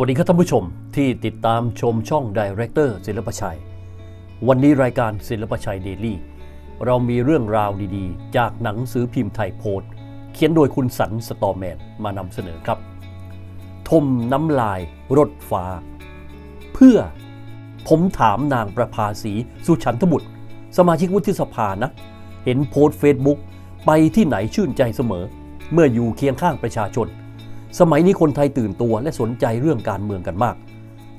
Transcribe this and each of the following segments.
วัสดีครับท่านผู้ชมที่ติดตามชมช่องดีเรคเตอร์ศิลปชัย วันนี้รายการศิลปชัยเดลี่ เรามีเรื่องราวดีๆ จากหนังสือพิมพ์ไทยโพสต์เขียนโดยคุณสันสตอแมนมานำเสนอครับ ทมน้ำลายรถฟ้า เพื่อผมถามนางประภาสีสุฉันทบุตร สมาชิกวุฒิสภานะ เห็นโพสต์เฟซบุ๊กไปที่ไหนชื่นใจเสมอ เมื่ออยู่เคียงข้างประชาชน สมัยนี้คนไทยตื่นตัวและสนใจเรื่องการเมืองกันมาก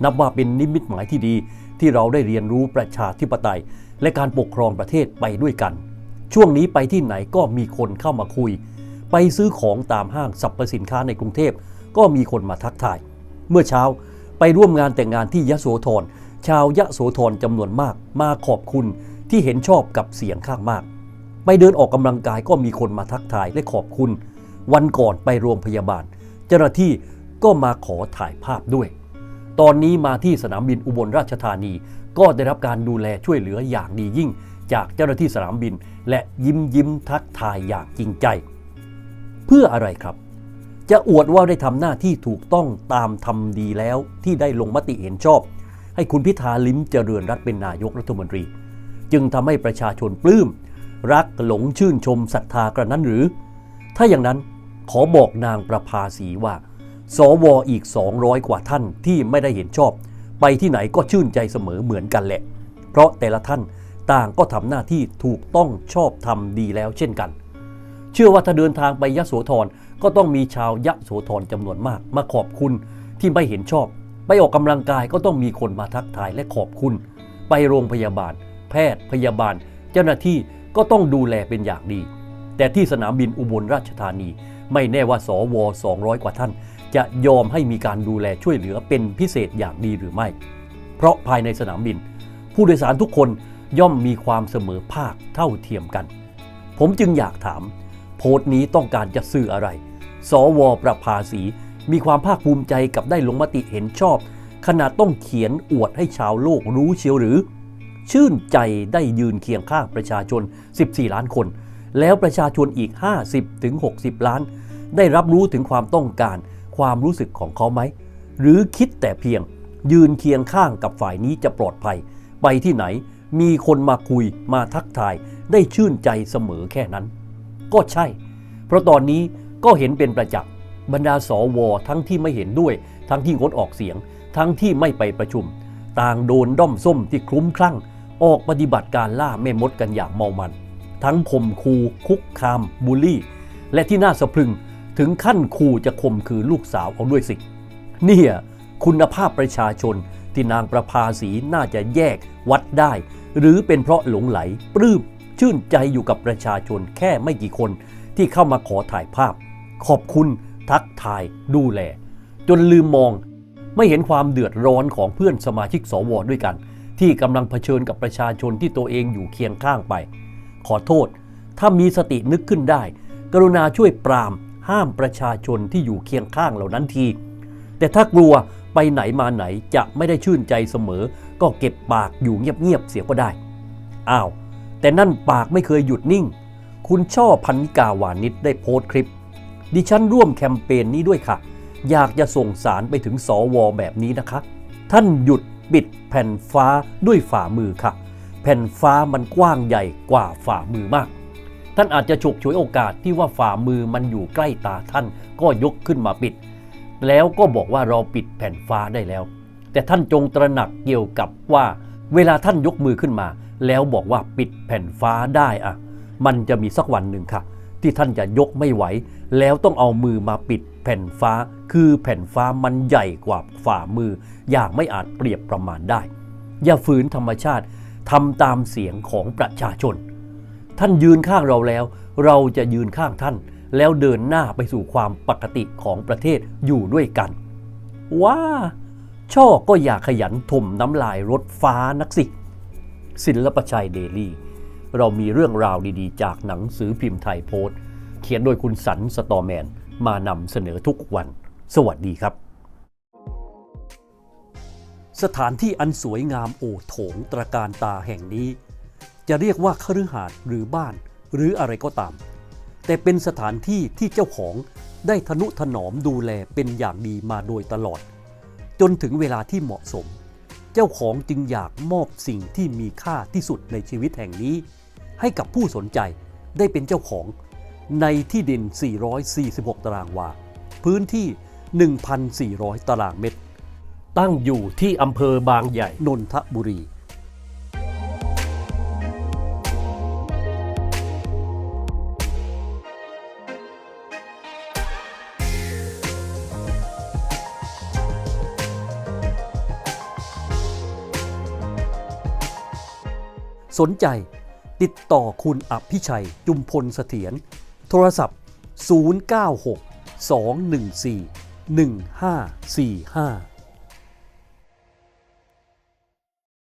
นับว่าเป็นนิมิตหมายที่ดีที่เราได้เรียนรู้ประชาธิปไตย และการปกครองประเทศไปด้วยกัน ช่วงนี้ไปที่ไหนก็มีคนเข้ามาคุย ไปซื้อของตามห้างสรรพสินค้าในกรุงเทพก็มีคนมาทักทาย เมื่อเช้าไปร่วมงานแต่งงานที่ยะโสธรชาวยะโสธรจำนวนมากมาขอบคุณที่เห็นชอบกับเสียงข้างมาก ไปเดินออกกำลังกายก็มีคนมาทักทายและขอบคุณ วันก่อนไปโรงพยาบาล เจ้าหน้าที่ก็มาขอถ่ายภาพด้วย ตอนนี้มาที่สนามบินอุบลราชธานี ก็ได้รับการดูแลช่วยเหลืออย่างดียิ่ง จากเจ้าหน้าที่สนามบิน และยิ้มยิ้มทักทายอย่างจริงใจ เพื่ออะไรครับ จะอวดว่าได้ทำหน้าที่ถูกต้องตามทำดีแล้วที่ได้ลงมติเห็นชอบ ให้คุณพิธาลิ้มเจริญรัตเป็นนายกรัฐมนตรี จึงทำให้ประชาชนปลื้มรักหลงชื่นชมศรัทธากระนั้นหรือ ถ้าอย่างนั้น ขอบอกนางประภาสีว่า สวอีก 200 กว่าท่านที่ไม่ได้เห็นชอบ ไปที่ไหนก็ชื่นใจเสมอเหมือนกันแหละ เพราะแต่ละท่านต่างก็ทำหน้าที่ถูกต้องชอบทำดีแล้วเช่นกัน เชื่อว่าถ้าเดินทางไปยะโสธรก็ต้องมีชาวยะโสธรจำนวนมากมาขอบคุณที่ไม่เห็นชอบ ไปออกกำลังกายก็ต้องมีคนมาทักทายและขอบคุณ ไปโรงพยาบาล แพทย์พยาบาล เจ้าหน้าที่ก็ต้องดูแลเป็นอย่างดี แต่ที่สนามบินอุบลราชธานี ไม่แน่ว่าสว 200 กว่าท่าน จะยอมให้มีการดูแลช่วยเหลือเป็นพิเศษอย่างดีหรือไม่ เพราะภายในสนามบิน ผู้โดยสารทุกคนย่อมมีความเสมอภาคเท่าเทียมกัน ผมจึงอยากถาม โพสต์นี้ต้องการจะสื่ออะไร สว ประภาสีมีความภาคภูมิใจกับได้ลงมติเห็นชอบ ขนาดต้องเขียนอวดให้ชาวโลกรู้เชียวหรือ ชื่นใจได้ยืนเคียงข้างประชาชน 14 ล้านคน แล้วประชาชนอีก 50ถึง60 ล้าน ได้รับรู้ถึงความต้องการ ความรู้สึกของเขาไหม หรือคิดแต่เพียง ยืนเคียงข้างกับฝ่ายนี้จะปลอดภัย ไปที่ไหน มีคนมาคุยมาทักทาย ได้ชื่นใจเสมอแค่นั้น ก็ใช่ เพราะตอนนี้ก็เห็นเป็นประจักษ์บรรดาสวทั้งที่ไม่เห็นด้วย ทั้งที่งดออกเสียง ทั้งที่ไม่ไปประชุม ต่างโดนด้อมส้มที่คลุ้มคลั่ง ออกปฏิบัติการล่าแม่มดกันอย่างเมามัน ทั้งข่มคูคุกคามบูลลี่ และที่น่าสะพรึงถึงขั้นคูจะข่มขืนลูกสาวเอาด้วยสินี่คุณภาพประชาชนที่นางประภาสีน่าจะแยกวัดได้ หรือเป็นเพราะหลงไหล ปลื้มชื่นใจอยู่กับประชาชนแค่ไม่กี่คนที่เข้ามาขอถ่ายภาพ ขอบคุณทักทายดูแล จนลืมมอง ไม่เห็นความเดือดร้อนของเพื่อนสมาชิกสวด้วยกัน ที่กำลังเผชิญกับประชาชนที่ตัวเองอยู่เคียงข้างไป ขอโทษ ถ้ามีสตินึกขึ้นได้ กรุณาช่วยปราม ห้ามประชาชนที่อยู่เคียงข้างเหล่านั้นที แต่ถ้ากลัวไปไหนมาไหนจะไม่ได้ชื่นใจเสมอ ก็เก็บปากอยู่เงียบๆเสียก็ได้ อ้าว แต่นั่นปากไม่เคยหยุดนิ่ง คุณช่อพันนิกาวานิชได้โพสต์คลิป ดิฉันร่วมแคมเปญนี้ด้วยค่ะ อยากจะส่งสารไปถึงสวแบบนี้นะคะ ท่านหยุดปิดแผ่นฟ้าด้วยฝ่ามือค่ะ แผ่นฟ้ามันกว้างใหญ่กว่าฝ่ามือมาก ท่านอาจจะฉกฉวยโอกาสที่ว่าฝ่ามือมันอยู่ใกล้ตาท่านก็ยกขึ้นมาปิด แล้วก็บอกว่าเราปิดแผ่นฟ้าได้แล้ว แต่ท่านจงตระหนักเกี่ยวกับว่า เวลาท่านยกมือขึ้นมา แล้วบอกว่าปิดแผ่นฟ้าได้อะมันจะมีสักวันหนึ่งค่ะ ที่ท่านจะยกไม่ไหว แล้วต้องเอามือมาปิดแผ่นฟ้า คือแผ่นฟ้ามันใหญ่กว่าฝ่ามือ อย่างไม่อาจเปรียบประมาณได้ อย่าฝืนธรรมชาติ ทำตามเสียงของประชาชน ท่านยืนข้างเราแล้ว เราจะยืนข้างท่าน แล้วเดินหน้าไปสู่ความปกติของประเทศอยู่ด้วยกัน ว้า ช่อก็อยากขยันถมน้ำลายรถฟ้านักสิ ศิลปชัยเดลี่ เรามีเรื่องราวดีๆ จากหนังสือพิมพ์ไทยโพสต์ เขียนโดยคุณสันสตอแมนมานำเสนอทุกวัน สวัสดีครับ สถานที่อันสวยงามโอโถงตระการตาแห่งนี้ จะเรียกว่าคฤหาสน์หรือบ้านหรืออะไรก็ตาม แต่เป็นสถานที่ที่เจ้าของได้ทนุถนอมดูแลเป็นอย่างดีมาโดยตลอด จนถึงเวลาที่เหมาะสม เจ้าของจึงอยากมอบสิ่งที่มีค่าที่สุดในชีวิตแห่งนี้ ให้กับผู้สนใจได้เป็นเจ้าของในที่ดิน 446 ตารางวา พื้นที่ 1,400 ตารางเมตร ตั้งอยู่ที่อำเภอบางใหญ่ นนทบุรี สนใจติดต่อคุณอภิชัย จุมพลเสถียรโทรศัพท์ 096 214 1545